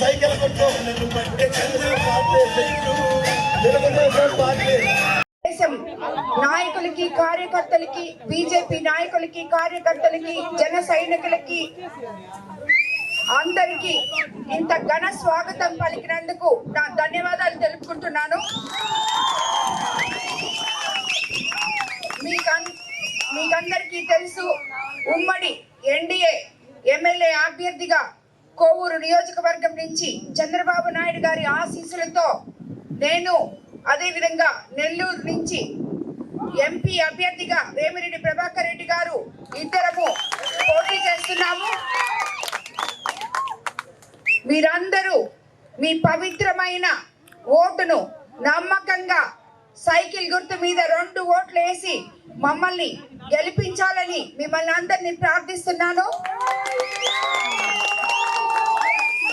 Cycle దేశం నాయకులకి కార్యకర్తలకి బీజేపీ నాయకులకి కార్యకర్తలకి జన సైనికులకి అందరికీ ఇంత ఘన స్వాగతం పలికినందుకు నా ధన్యవాదాలు తెలుపుకుంటున్నాను. మీకందరికీ తెలుసు ఉమ్మడి ఎన్డీఏ ఎమ్మెల్యే అభ్యర్థిగా కోవూరు నియోజకవర్గం నుంచి చంద్రబాబు నాయుడు గారి ఆశీస్సులతో నేను అదేవిధంగా నెల్లూరు నుంచి ఎంపీ అభ్యర్థిగా వేమిరెడ్డి ప్రభాకర్ రెడ్డి గారు ఇద్దరము పోటీ చేస్తున్నాము. మీరందరూ మీ పవిత్రమైన ఓటును నమ్మకంగా సైకిల్ గుర్తు మీద రెండు ఓట్లు వేసి మమ్మల్ని గెలిపించాలని మిమ్మల్ని అందరినీ ప్రార్థిస్తున్నాను.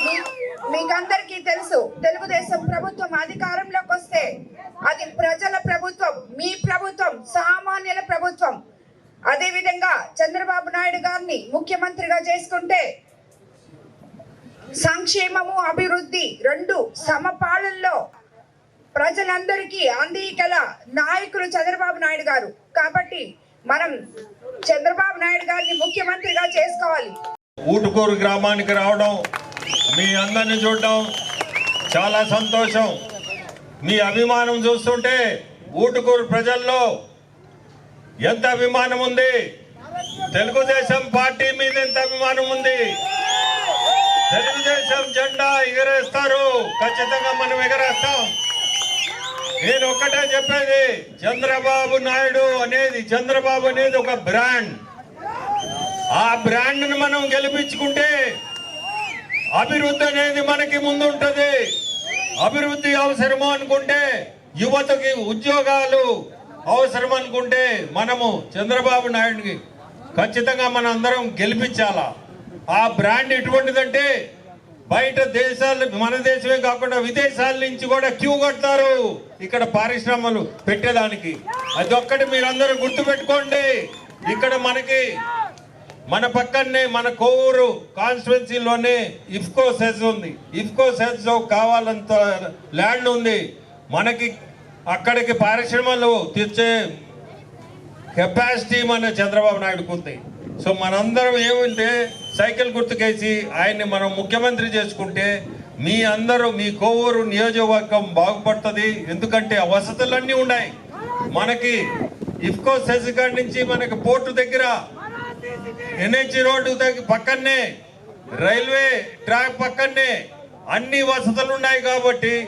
మీ- మీకందరికీ తెలుసు తెలుగుదేశం ప్రభుత్వం అధికారంలోకి వస్తే అది ప్రజల ప్రభుత్వం మీ ప్రభుత్వం సామాన్యుల ప్రభుత్వం. అదే విధంగా చంద్రబాబు నాయుడు గారిని ముఖ్యమంత్రిగా చేసుకుంటే సంక్షేమము అభివృద్ధి రెండు సమపాలనలో ప్రజలందరికీ అందికల నాయకులు చంద్రబాబు నాయుడు గారు. కాబట్టి మనం చంద్రబాబు నాయుడు గారిని ముఖ్యమంత్రిగా చేసుకోవాలి. ఊటుకూరు గ్రామానికి రావడం మీ అందరిని చూడడం చాలా సంతోషం. మీ అభిమానం చూస్తుంటే ఊటుకూరు ప్రజల్లో ఎంత అభిమానం ఉంది? తెలుగుదేశం పార్టీ మీద ఎంత అభిమానం ఉంది? తెలుగుదేశం జెండా ఎగరేస్తారు. ఖచ్చితంగా మనం ఎగరేస్తాం. నేను ఒక్కటే చెప్పేది చంద్రబాబు నాయుడు అనేది చంద్రబాబు అనేది ఒక బ్రాండ్. ఆ బ్రాండ్ని మనం గెలిపించుకుంటే అభివృద్ధి అనేది మనకి ముందుంటది. అభివృద్ధి అవసరము అనుకుంటే యువతకి ఉద్యోగాలు అవసరం అనుకుంటే మనము చంద్రబాబు నాయుడికి ఖచ్చితంగా మన అందరం గెలిపించాలా. ఆ బ్రాండ్ ఎటువంటిదంటే బయట దేశాలు మన దేశమే కాకుండా విదేశాల నుంచి కూడా క్యూ కడతారు. ఇక్కడ పారిశ్రమలు పెట్టేదానికి. అదొక్కటి మీరందరూ గుర్తుపెట్టుకోండి. ఇక్కడ మనకి మన పక్కనే మన కోవూరు కాన్స్టిట్యున్సీలోనే ఇఫ్కో సెజ్ ఉంది. ఇఫ్కో సెజ్ కావాలంత ల్యాండ్ ఉంది. మనకి అక్కడికి పారిశ్రమలు తెచ్చే కెపాసిటీ మన చంద్రబాబు నాయుడుకు ఉంది. సో మనందరం ఏమంటే సైకిల్ గుర్తుకేసి ఆయన్ని మనం ముఖ్యమంత్రి చేసుకుంటే మీ అందరూ మీ కోవూరు నియోజకవర్గం బాగుపడుతుంది. ఎందుకంటే ఆ వసతులన్నీ ఉన్నాయి. మనకి ఇఫ్కో సెజ్ నుంచి మనకి పోర్టు దగ్గర ఎన్హెచ్ రోడ్డు దగ్గర పక్కనే రైల్వే ట్రాక్ పక్కనే అన్ని వసతులు ఉన్నాయి కాబట్టి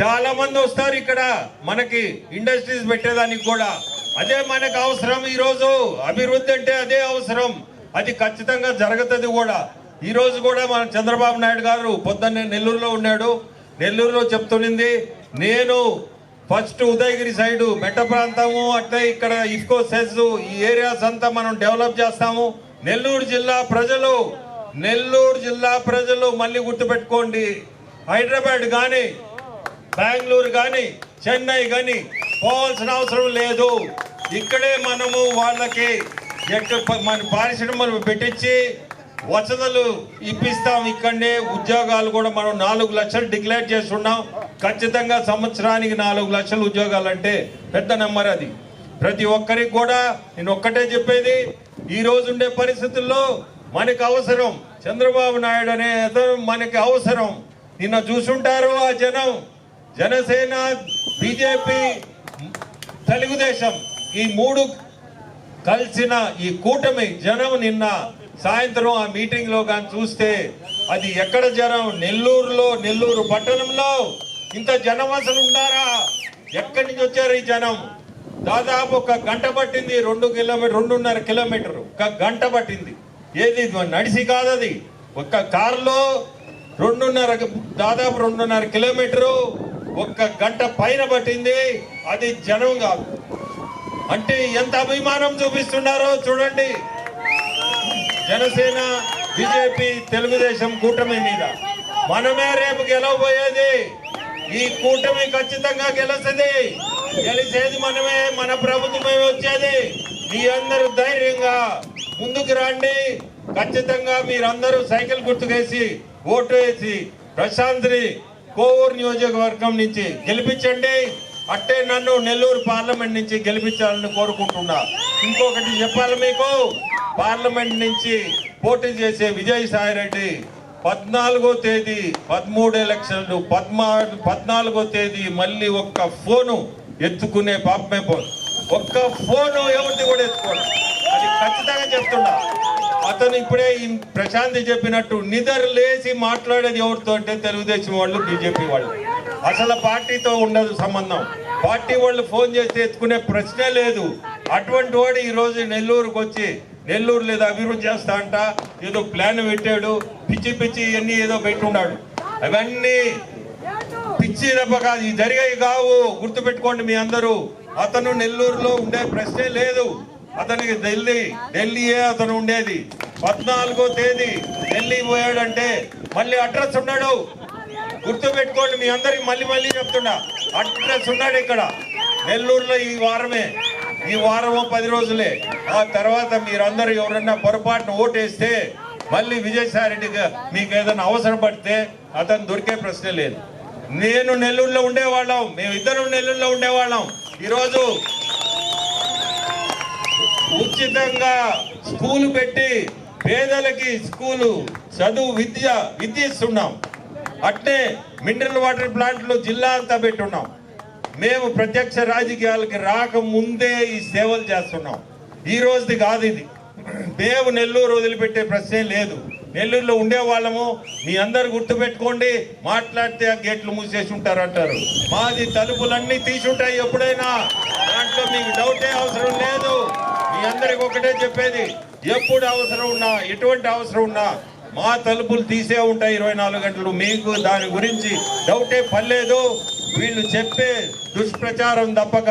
చాలా మంది వస్తారు ఇక్కడ. మనకి ఇండస్ట్రీస్ పెట్టేదానికి కూడా. అదే మనకు అవసరం ఈరోజు. అభివృద్ధి అంటే అదే అవసరం. అది ఖచ్చితంగా జరుగుతుంది కూడా. ఈరోజు కూడా మన చంద్రబాబు నాయుడు గారు పొద్దున్నే నెల్లూరులో ఉన్నాడు. నెల్లూరులో చెప్తునింది నేను ఫస్ట్ ఉదయగిరి సైడు మెట్ట ప్రాంతము అట్లే ఇక్కడ ఇఫ్కో సెస్ ఈ ఏరియాస్ అంతా మనం డెవలప్ చేస్తాము. నెల్లూరు జిల్లా ప్రజలు నెల్లూరు జిల్లా ప్రజలు మళ్ళీ గుర్తుపెట్టుకోండి. హైదరాబాద్ కానీ బెంగళూరు కానీ చెన్నై కానీ పోవాల్సిన అవసరం లేదు. ఇక్కడే మనము వాళ్ళకి ఎక్కడ మన పారిశ్రమలు పెట్టించి వసతులు ఇప్పిస్తాం ఇక్కడనే. ఉద్యోగాలు కూడా మనం నాలుగు లక్షలు డిక్లేర్ చేస్తున్నాం. ఖచ్చితంగా సంవత్సరానికి నాలుగు లక్షలు ఉద్యోగాలు అంటే పెద్ద నెంబర్ అది. ప్రతి ఒక్కరికి కూడా నేను ఒక్కటే చెప్పేది ఈ రోజు ఉండే పరిస్థితుల్లో మనకి అవసరం. చంద్రబాబు నాయుడు అనే మనకి అవసరం. నిన్న చూసుంటారు ఆ జనం. జనసేన బీజేపీ తెలుగుదేశం ఈ మూడు కలిసిన ఈ కూటమి జనం నిన్న సాయంత్రం ఆ మీటింగ్లో కానీ చూస్తే అది ఎక్కడ జనం? నెల్లూరులో నెల్లూరు పట్టణంలో. ఇంత జనం అసలు ఉండారా? ఎక్కడి నుంచి వచ్చారు ఈ జనం? దాదాపు ఒక గంట పట్టింది రెండు కిలోమీటర్ రెండున్నర కిలోమీటర్. ఒక గంట పట్టింది. ఏది నడిసి కాదు అది. ఒక్క కారులో రెండున్నర దాదాపు రెండున్నర కిలోమీటరు ఒక్క గంట పైన పట్టింది. అది జనం కాదు. అంటే ఎంత అభిమానం చూపిస్తున్నారో చూడండి. జనసేన బీజేపీ తెలుగుదేశం కూటమి మీద. మనమే రేపు గెలవబోయేది. ఈ కూటమి ఖచ్చితంగా గెలుస్తుంది. గెలిచేది మనమే మన ప్రభుత్వమే వచ్చేది. మీ అందరూ ధైర్యంగా ముందుకు రండి. ఖచ్చితంగా మీరందరూ సైకిల్ గుర్తుకేసి ఓటు వేసి ప్రశాంత్ని కోవూరు నియోజకవర్గం నుంచి గెలిపించండి. అట్టే నన్ను నెల్లూరు పార్లమెంట్ నుంచి గెలిపించాలని కోరుకుంటున్నా. ఇంకొకటి చెప్పాలి మీకు? పార్లమెంట్ నుంచి పోటీ చేసే విజయసాయి రెడ్డి పద్నాలుగో తేదీ పదమూడు ఎలక్షన్లు పద్మా పద్నాలుగో తేదీ మళ్ళీ ఒక్క ఫోను ఎత్తుకునే పాపమే పోదు. ఒక్క ఫోను ఎవరిది కూడా ఎత్తుకోడు. అది ఖచ్చితంగా చెప్తున్నా. అతను ఇప్పుడే ప్రశాంతి చెప్పినట్టు నిద్ర లేచి మాట్లాడేది ఎవరితో అంటే తెలుగుదేశం వాళ్ళు బీజేపీ వాళ్ళు. అసలు పార్టీతో ఉండదు సంబంధం. పార్టీ వాళ్ళు ఫోన్ చేసి ఎత్తుకునే ప్రశ్నే లేదు. అటువంటి వాడు ఈరోజు నెల్లూరుకు వచ్చి నెల్లూరు లేదా అభివృద్ధి చేస్తా అంట ఏదో ప్లాన్ పెట్టాడు పిచ్చి పిచ్చి ఇవన్నీ ఏదో పెట్టున్నాడు అవన్నీ పిచ్చి దెబ్బ కాదు ఈ జరిగాయి కావు. గుర్తుపెట్టుకోండి మీ అందరూ. అతను నెల్లూరులో ఉండే ప్రశ్నే లేదు. అతనికి ఢిల్లీ ఢిల్లీయే అతను ఉండేది. పద్నాలుగో తేదీ ఢిల్లీ పోయాడంటే మళ్ళీ అడ్రస్ ఉన్నాడు గుర్తు పెట్టుకోండి మీ అందరికి మళ్ళీ మళ్ళీ చెప్తున్నా. అడ్రస్ ఉన్నాడు ఇక్కడ. నెల్లూరులో ఈ వారమే. ఈ వారము పది రోజులే. ఆ తర్వాత మీరందరూ ఎవరన్నా పొరపాటున ఓటేస్తే మళ్ళీ విజయసాయి మీకు ఏదైనా అవసరం పడితే అతను దొరికే ప్రశ్న లేదు. నేను నెల్లూరులో ఉండేవాళ్ళం. మేమిద్దరం నెల్లూరులో ఉండేవాళ్ళం. ఈరోజు ఉచితంగా స్కూల్ పెట్టి పేదలకి స్కూలు చదువు విద్య విద్య ఇస్తున్నాం. అట్నే మినరల్ వాటర్ ప్లాంట్లు జిల్లా అంతా పెట్టున్నాం. మేము ప్రత్యక్ష రాజకీయాలకి రాకముందే ఈ సేవలు చేస్తున్నాం. ఈ రోజుది కాదు ఇది. మేము నెల్లూరు వదిలిపెట్టే ప్రశ్నే లేదు. నెల్లూరులో ఉండేవాళ్ళము. మీ అందరు గుర్తుపెట్టుకోండి మాట్లాడితే ఆ గేట్లు మూసేసి ఉంటారు అంటారు మాది తలుపులన్నీ తీసుంటాయి ఎప్పుడైనా. దాంట్లో మీకు డౌటే అవసరం లేదు. మీ అందరికి ఒకటే చెప్పేది ఎప్పుడు అవసరం ఉన్నా ఎటువంటి అవసరం ఉన్నా మా తలుపులు తీసే ఉంటాయి ఇరవై నాలుగు గంటలు. మీకు దాని గురించి డౌటే పర్లేదు వీళ్ళు చెప్పే దుష్ప్రచారం తప్పక.